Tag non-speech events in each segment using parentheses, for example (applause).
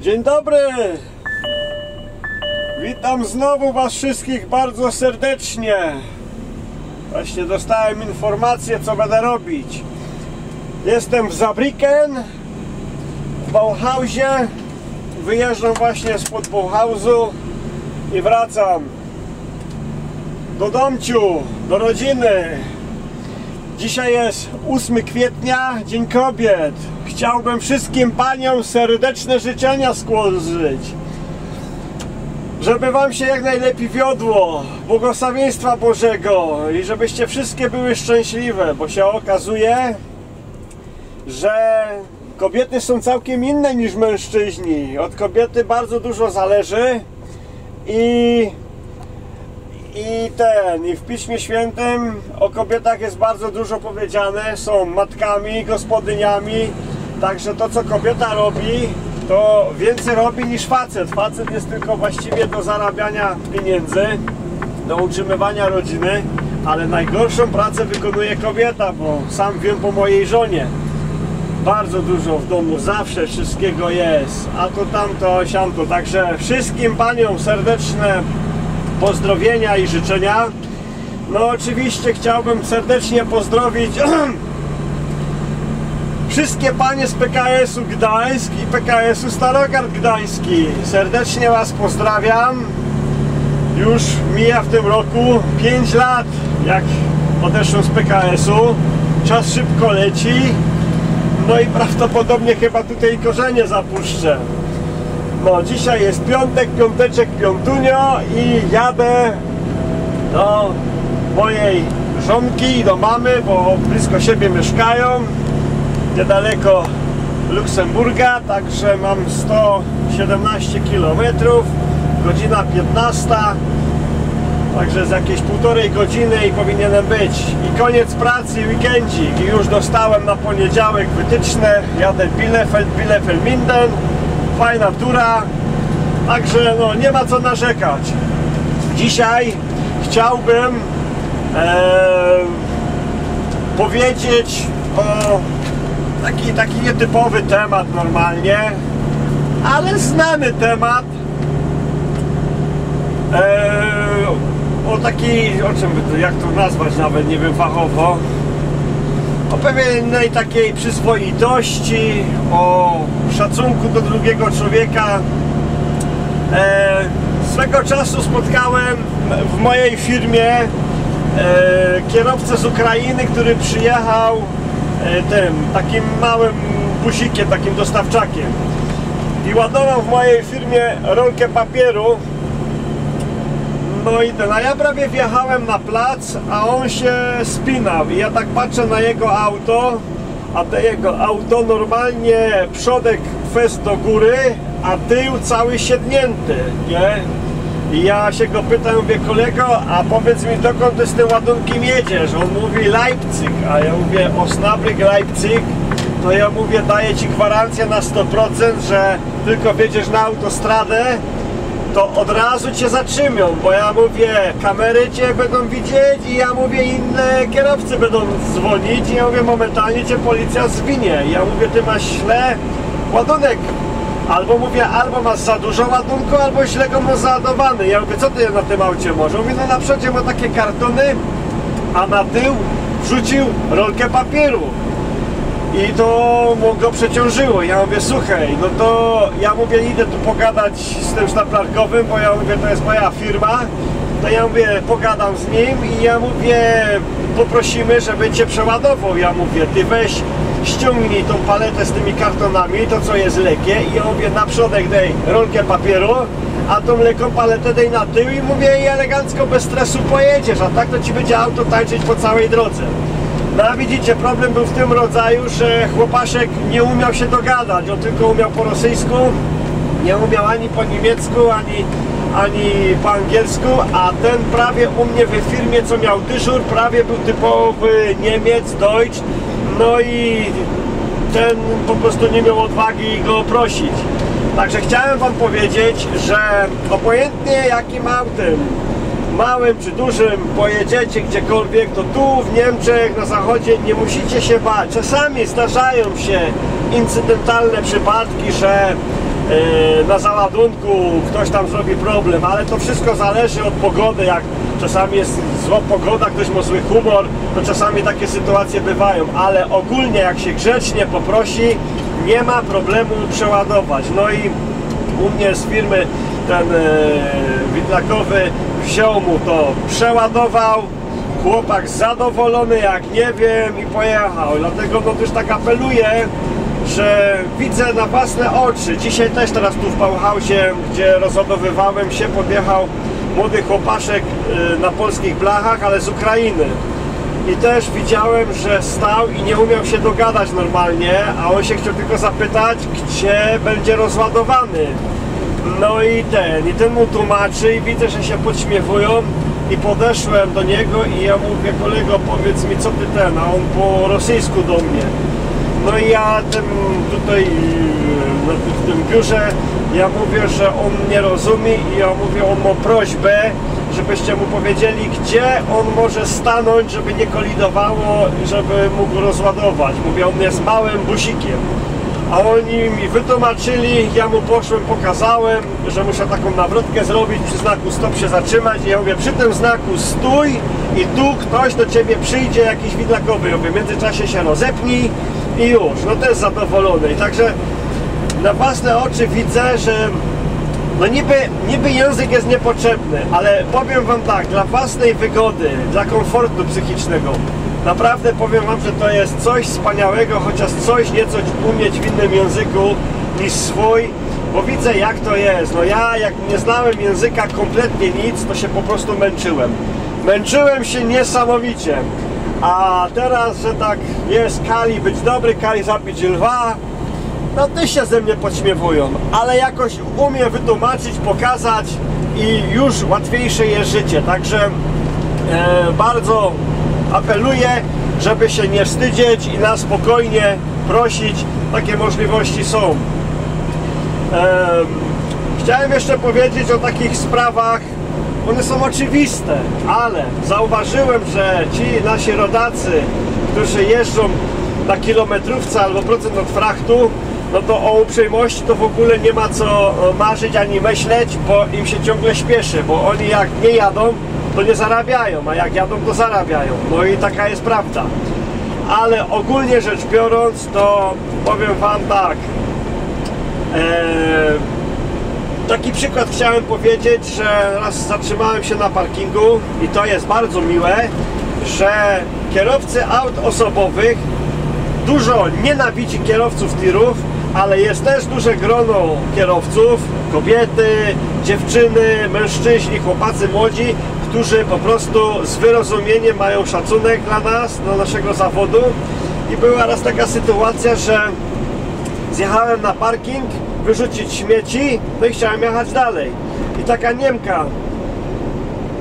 Dzień dobry! Witam znowu Was wszystkich bardzo serdecznie. Właśnie dostałem informację, co będę robić. Jestem w Zabriken, w Bauhausie. Wyjeżdżam właśnie spod Bauhausu i wracam do domciu, do rodziny. Dzisiaj jest 8 kwietnia, Dzień Kobiet. Chciałbym wszystkim paniom serdeczne życzenia skłożyć. Żeby wam się jak najlepiej wiodło, błogosławieństwa Bożego i żebyście wszystkie były szczęśliwe, bo się okazuje, że kobiety są całkiem inne niż mężczyźni. Od kobiety bardzo dużo zależy i i ten, i w Piśmie Świętym o kobietach jest bardzo dużo powiedziane. Są matkami, gospodyniami. Także to, co kobieta robi, to więcej robi niż facet. Facet jest tylko właściwie do zarabiania pieniędzy, do utrzymywania rodziny, ale najgorszą pracę wykonuje kobieta, bo sam wiem po mojej żonie. Bardzo dużo w domu, zawsze wszystkiego jest, a to tamto, siamto. Także wszystkim paniom serdeczne pozdrowienia i życzenia. No oczywiście chciałbym serdecznie pozdrowić (clears throat) wszystkie panie z PKS-u Gdańsk i PKS-u Starogard Gdański. Serdecznie Was pozdrawiam. Już mija w tym roku 5 lat, jak odeszłem z PKS-u. Czas szybko leci. No i prawdopodobnie chyba tutaj korzenie zapuszczę. No dzisiaj jest piątek, piąteczek, piątunio i jadę do mojej żonki i do mamy, bo blisko siebie mieszkają, niedaleko Luksemburga, także mam 117 km, godzina 15, także z jakieś półtorej godziny i powinienem być. I koniec pracy, weekendzik i już dostałem na poniedziałek wytyczne, jadę Bielefeld, Bielefeld Minden, fajna tura, także no, nie ma co narzekać. Dzisiaj chciałbym e, powiedzieć o taki, taki nietypowy temat normalnie, ale znany temat. E, o takiej, o czym jak to nazwać nawet, nie wiem fachowo, o pewnej takiej przyzwoitości, o szacunku do drugiego człowieka. E, swego czasu spotkałem w mojej firmie e, kierowcę z Ukrainy, który przyjechał e, tym takim małym busikiem, takim dostawczakiem i ładował w mojej firmie rolkę papieru no a ja prawie wjechałem na plac, a on się spinał i ja tak patrzę na jego auto, a te jego auto normalnie przodek fest do góry, a tył cały siednięty, nie? I ja się go pytam, mówię kolego, a powiedz mi dokąd ty z tym ładunkiem jedziesz? On mówi Leipzig, a ja mówię Osnabrück, Leipzig, to ja mówię daję ci gwarancję na 100%, że tylko wjedziesz na autostradę, to od razu cię zatrzymią, bo ja mówię, kamery cię będą widzieć i ja mówię, inne kierowcy będą dzwonić i ja mówię, momentalnie cię policja zwinie. Ja mówię, ty masz źle ładunek. Albo mówię, albo masz za dużo ładunku, albo źle go masz załadowany. Ja mówię, co ty na tym aucie może? Mówię, no na przodzie ma takie kartony, a na tył wrzucił rolkę papieru i to mu go przeciążyło. Ja mówię, słuchaj, no to ja mówię, idę tu pogadać z tym sztaplarkowym, bo ja mówię, to jest moja firma. To ja mówię, pogadam z nim i ja mówię, poprosimy, żeby cię przeładował. Ja mówię, ty weź, ściągnij tą paletę z tymi kartonami, to co jest lekkie i ja mówię, na przodek daj rolkę papieru, a tą lekką paletę daj na tył i mówię, i elegancko bez stresu pojedziesz, a tak to ci będzie auto tańczyć po całej drodze. No widzicie, problem był w tym rodzaju, że chłopaszek nie umiał się dogadać, on tylko umiał po rosyjsku, nie umiał ani po niemiecku, ani, ani po angielsku, a ten prawie u mnie w firmie, co miał dyżur, prawie był typowy Niemiec, Deutsch, no i ten po prostu nie miał odwagi go prosić. Także chciałem Wam powiedzieć, że obojętnie jakim autem małym czy dużym pojedziecie gdziekolwiek, to tu w Niemczech, na zachodzie nie musicie się bać. Czasami zdarzają się incydentalne przypadki, że e, na załadunku ktoś tam zrobi problem, ale to wszystko zależy od pogody, jak czasami jest zła pogoda, ktoś ma zły humor, to czasami takie sytuacje bywają, ale ogólnie jak się grzecznie poprosi, nie ma problemu przeładować. No i u mnie z firmy ten e, widlakowy wziął mu to, przeładował, chłopak zadowolony jak nie wiem i pojechał. Dlatego no też tak apeluję, że widzę na własne oczy. Dzisiaj też teraz tu w Bauhausie, gdzie rozładowywałem się, podjechał młody chłopaszek y, na polskich blachach, ale z Ukrainy. I też widziałem, że stał i nie umiał się dogadać normalnie, a on się chciał tylko zapytać, gdzie będzie rozładowany. No i ten, i ten mu tłumaczy i widzę, że się podśmiewują i podeszłem do niego i ja mówię, kolego powiedz mi co ty ten, a on po rosyjsku do mnie. No i ja tym tutaj tym, w tym biurze, ja mówię, że on nie rozumie i ja mówię, on ma prośbę, żebyście mu powiedzieli, gdzie on może stanąć, żeby nie kolidowało żeby mógł rozładować. Mówię, on jest małym busikiem. A oni mi wytłumaczyli, ja mu poszłem, pokazałem, że muszę taką nawrotkę zrobić, przy znaku stop się zatrzymać. I ja mówię, przy tym znaku stój i tu ktoś do ciebie przyjdzie, jakiś widlakowy, ja mówię, w międzyczasie się rozepnij i już, no też zadowolony. I także na własne oczy widzę, że no niby, niby język jest niepotrzebny, ale powiem wam tak, dla własnej wygody, dla komfortu psychicznego, naprawdę powiem wam, że to jest coś wspaniałego, chociaż coś nieco umieć w innym języku niż swój, bo widzę jak to jest. No ja jak nie znałem języka kompletnie nic, to się po prostu męczyłem. Męczyłem się niesamowicie. A teraz, że tak jest Kali być dobry, Kali zabić lwa, no też się ze mnie podśmiewują, ale jakoś umiem wytłumaczyć, pokazać i już łatwiejsze jest życie. Także e, bardzo apeluję, żeby się nie wstydzić i na spokojnie prosić. Takie możliwości są. Chciałem jeszcze powiedzieć o takich sprawach, one są oczywiste, ale zauważyłem, że ci nasi rodacy, którzy jeżdżą na kilometrówce albo procent od frachtu, no to o uprzejmości to w ogóle nie ma co marzyć ani myśleć, bo im się ciągle śpieszy, bo oni jak nie jadą, to nie zarabiają, a jak jadą, to zarabiają. No i taka jest prawda. Ale ogólnie rzecz biorąc, to powiem Wam tak. Ee, taki przykład chciałem powiedzieć, że raz zatrzymałem się na parkingu i to jest bardzo miłe, że kierowcy aut osobowych dużo nienawidzi kierowców tirów, ale jest też duże grono kierowców, kobiety, dziewczyny, mężczyźni, chłopacy młodzi, którzy po prostu z wyrozumieniem mają szacunek dla nas, dla naszego zawodu. I była raz taka sytuacja, że zjechałem na parking, wyrzucić śmieci, no i chciałem jechać dalej. I taka Niemka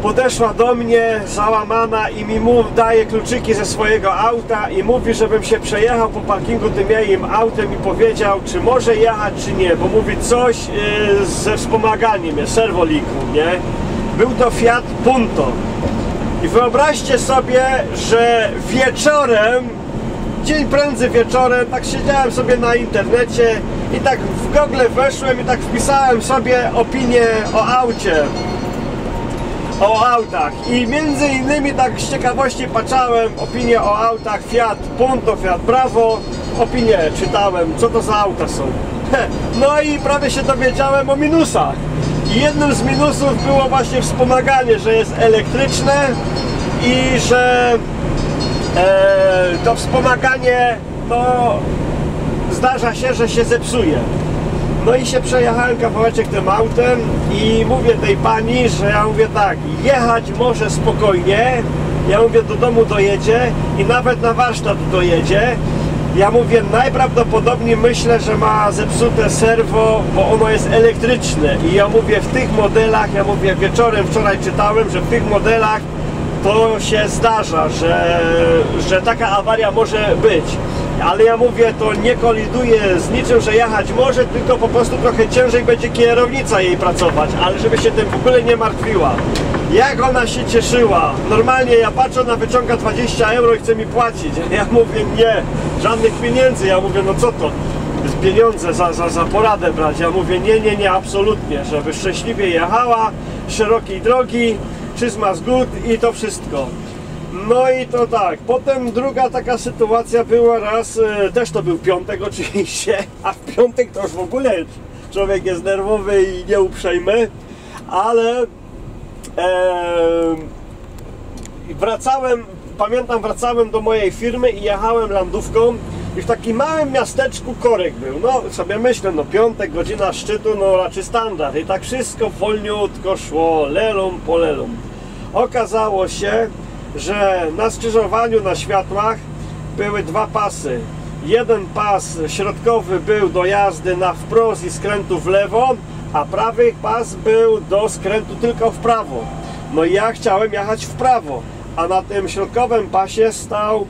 podeszła do mnie załamana i mi mu daje kluczyki ze swojego auta i mówi, żebym się przejechał po parkingu tym jej autem i powiedział, czy może jechać, czy nie, bo mówi coś yy, ze wspomaganiem, serwoliku, nie? Był to Fiat Punto. I wyobraźcie sobie, że wieczorem, dzień prędzej wieczorem, tak siedziałem sobie na internecie i tak w Google weszłem i tak wpisałem sobie opinię o aucie. O autach. I między innymi tak z ciekawości patrzałem opinię o autach Fiat Punto, Fiat Bravo. Opinię czytałem, co to za auta są. (laughs) No i prawie się dowiedziałem o minusach jednym z minusów było właśnie wspomaganie, że jest elektryczne i że e, to wspomaganie to zdarza się, że się zepsuje no i się przejechałem kawałeczek tym autem i mówię tej pani, że ja mówię tak, jechać może spokojnie, ja mówię do domu dojedzie i nawet na warsztat dojedzie. Ja mówię, najprawdopodobniej myślę, że ma zepsute serwo, bo ono jest elektryczne. I ja mówię, w tych modelach, ja mówię, wieczorem wczoraj czytałem, że w tych modelach to się zdarza, że, że taka awaria może być ale ja mówię, to nie koliduje z niczym, że jechać może, tylko po prostu trochę ciężej będzie kierownica jej pracować, ale żeby się tym w ogóle nie martwiła. Jak ona się cieszyła. Normalnie ja patrzę, ona wyciąga 20 euro i chce mi płacić. Ja mówię, nie, żadnych pieniędzy. Ja mówię, no co to? pieniądze za, za, za poradę brać. Ja mówię, nie, nie, nie, absolutnie, żeby szczęśliwie jechała, szerokiej drogi, czyzma z gód i to wszystko. No i to tak, potem druga taka sytuacja była raz, e, też to był piątek oczywiście, (laughs) a w piątek to już w ogóle człowiek jest nerwowy i nieuprzejmy, ale wracałem, pamiętam wracałem do mojej firmy i jechałem landówką i w takim małym miasteczku korek był. No sobie myślę, no piątek, godzina szczytu, no raczej standard. I tak wszystko wolniutko szło, lelą po lelą. Okazało się, że na skrzyżowaniu na światłach były dwa pasy. Jeden pas środkowy był do jazdy na wprost i skrętu w lewo, a prawy pas był do skrętu tylko w prawo. No i ja chciałem jechać w prawo, a na tym środkowym pasie stał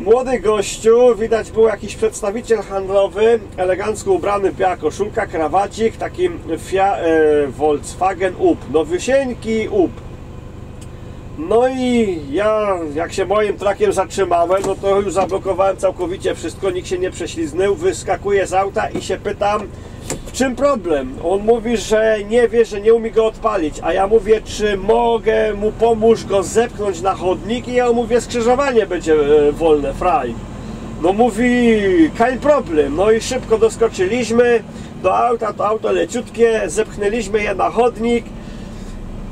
młody gościu, widać był jakiś przedstawiciel handlowy, elegancko ubrany, biała koszulka, krawacik, taki Fia, e, Volkswagen UP, nowysieńki UP. No i ja, jak się moim trakiem zatrzymałem, no to już zablokowałem całkowicie wszystko, nikt się nie prześlizgnął, wyskakuję z auta i się pytam, w czym problem? On mówi, że nie wie, że nie umie go odpalić, a ja mówię, czy mogę mu pomóż go zepchnąć na chodnik i ja mówię, skrzyżowanie będzie e, wolne, fraj. No mówi, kein problem. No i szybko doskoczyliśmy do auta, to auto leciutkie, zepchnęliśmy je na chodnik.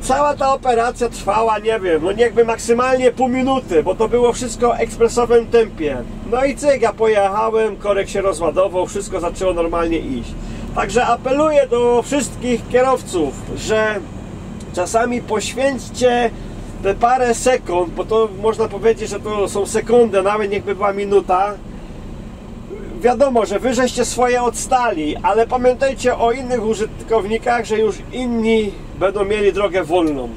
Cała ta operacja trwała, nie wiem, no niechby maksymalnie pół minuty, bo to było wszystko ekspresowym tempie. No i cyk, ja pojechałem, korek się rozładował, wszystko zaczęło normalnie iść. Także apeluję do wszystkich kierowców, że czasami poświęćcie te parę sekund, bo to można powiedzieć, że to są sekundy, nawet niechby była minuta. Wiadomo, że wy żeście swoje odstali, ale pamiętajcie o innych użytkownikach, że już inni będą mieli drogę wolną.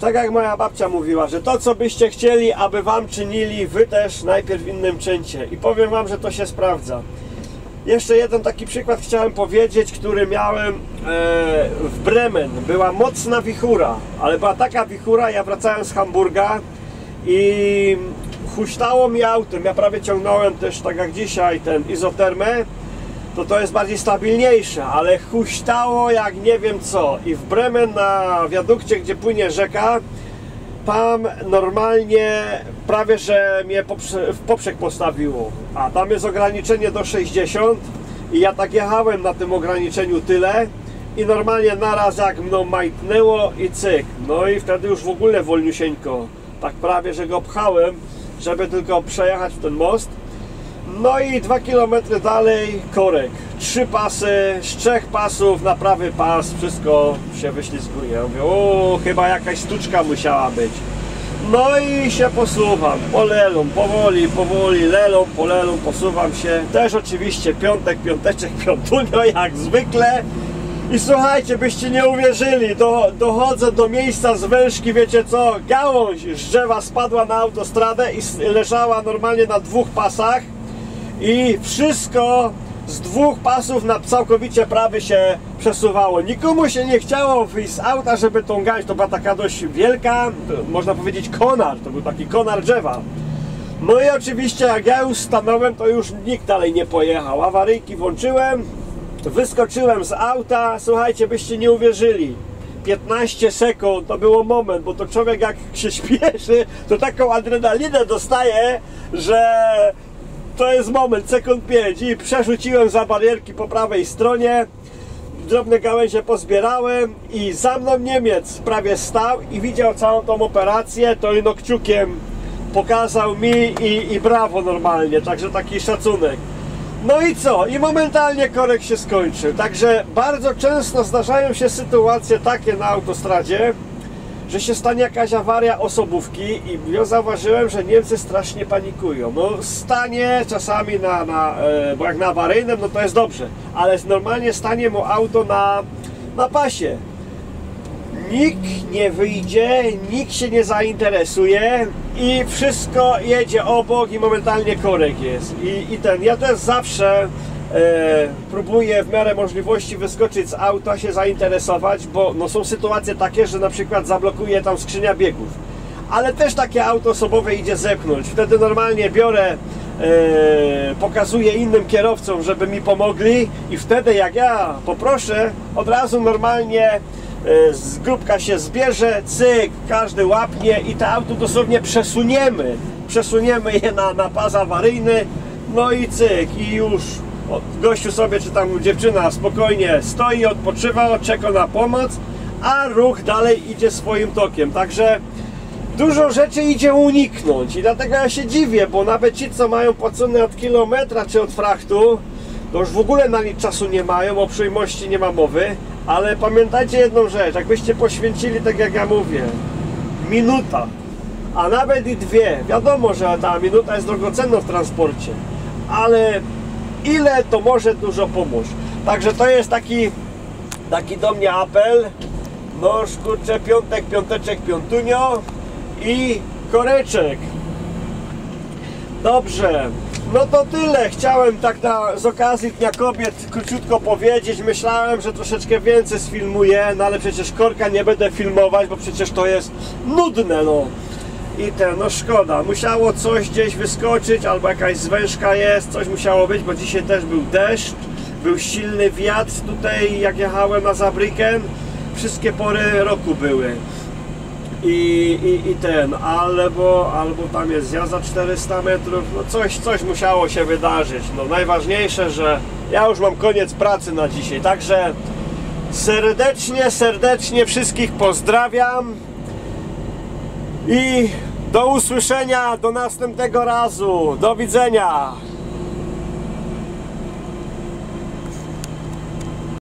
Tak jak moja babcia mówiła, że to co byście chcieli, aby wam czynili, wy też najpierw innym czyńcie. I powiem wam, że to się sprawdza. Jeszcze jeden taki przykład chciałem powiedzieć, który miałem e, w Bremen. Była mocna wichura, ale była taka wichura, ja wracałem z Hamburga i huśtało mi autem. Ja prawie ciągnąłem też, tak jak dzisiaj, ten izotermę. To to jest bardziej stabilniejsze, ale huśtało jak nie wiem co. I w Bremen na wiadukcie, gdzie płynie rzeka, tam normalnie prawie, że mnie w poprzek postawiło. A tam jest ograniczenie do 60 i ja tak jechałem na tym ograniczeniu tyle i normalnie naraz jak mną majtnęło i cyk. No i wtedy już w ogóle wolniusieńko. Tak prawie, że go pchałem, żeby tylko przejechać ten most. No i dwa kilometry dalej korek. Trzy pasy, z trzech pasów na prawy pas, wszystko się wyślizguje. Ja mówię, o, chyba jakaś sztuczka musiała być. No i się posuwam, polelą, powoli, powoli, lelą, polelą, posuwam się. Też oczywiście piątek, piąteczek, (laughs) piątunio, jak zwykle. I słuchajcie, byście nie uwierzyli, do, dochodzę do miejsca z wężki, wiecie co, gałąź z drzewa spadła na autostradę i leżała normalnie na dwóch pasach i wszystko z dwóch pasów na całkowicie prawy się przesuwało. Nikomu się nie chciało wyjść z auta, żeby tą gałąź, to była taka dość wielka, można powiedzieć konar, to był taki konar drzewa. No i oczywiście jak ja już stanąłem, to już nikt dalej nie pojechał. Awaryjki włączyłem, wyskoczyłem z auta, słuchajcie, byście nie uwierzyli. 15 sekund to było moment, bo to człowiek jak się (laughs) śpieszy, to taką adrenalinę dostaje, że to jest moment, sekund 5 i przerzuciłem za barierki po prawej stronie drobne gałęzie pozbierałem i za mną Niemiec prawie stał i widział całą tą operację, to ino kciukiem pokazał mi i, i brawo normalnie, także taki szacunek. No i co? I momentalnie korek się skończył. Także bardzo często zdarzają się sytuacje takie na autostradzie, że się stanie jakaś awaria osobówki i ja zauważyłem, że Niemcy strasznie panikują. No stanie czasami na, na e, bo jak na awaryjnym, no to jest dobrze, ale normalnie stanie mu auto na, na pasie. Nikt nie wyjdzie, nikt się nie zainteresuje i wszystko jedzie obok i momentalnie korek jest. I, i ten, ja też zawsze próbuję w miarę możliwości wyskoczyć z auta, się zainteresować, bo no, są sytuacje takie, że na przykład zablokuje tam skrzynia biegów. Ale też takie auto osobowe idzie zepchnąć. Wtedy normalnie biorę e, pokazuję innym kierowcom, żeby mi pomogli i wtedy jak ja poproszę, od razu normalnie e, z grupka się zbierze, cyk, każdy łapnie i to auto dosłownie przesuniemy. Przesuniemy je na, na pas awaryjny, no i cyk, i już gościu sobie, czy tam dziewczyna spokojnie stoi, odpoczywa, czeka na pomoc, a ruch dalej idzie swoim tokiem. Także dużo rzeczy idzie uniknąć. I dlatego ja się dziwię, bo nawet ci, co mają płacone od kilometra czy od frachtu, to już w ogóle na nic czasu nie mają, o przyjemności nie ma mowy, ale pamiętajcie jedną rzecz, jakbyście poświęcili, tak jak ja mówię, minuta, a nawet i dwie, wiadomo, że ta minuta jest drogocenna w transporcie, ale ile to może dużo pomóc. Także to jest taki, taki do mnie apel, no kurczę, piątek, piąteczek, piątunio i koreczek. Dobrze, no to tyle. Chciałem tak na, z okazji Dnia Kobiet króciutko powiedzieć. Myślałem, że troszeczkę więcej sfilmuję, no ale przecież korka nie będę filmować, bo przecież to jest nudne, no. I te, no szkoda, musiało coś gdzieś wyskoczyć, albo jakaś zwężka jest, coś musiało być, bo dzisiaj też był deszcz, był silny wiatr tutaj, jak jechałem na Zabryken, wszystkie pory roku były. I, i, i ten, albo, albo tam jest zjazd za 400 metrów, no coś, coś musiało się wydarzyć. No najważniejsze, że ja już mam koniec pracy na dzisiaj, także serdecznie, serdecznie wszystkich pozdrawiam i do usłyszenia do następnego razu. Do widzenia.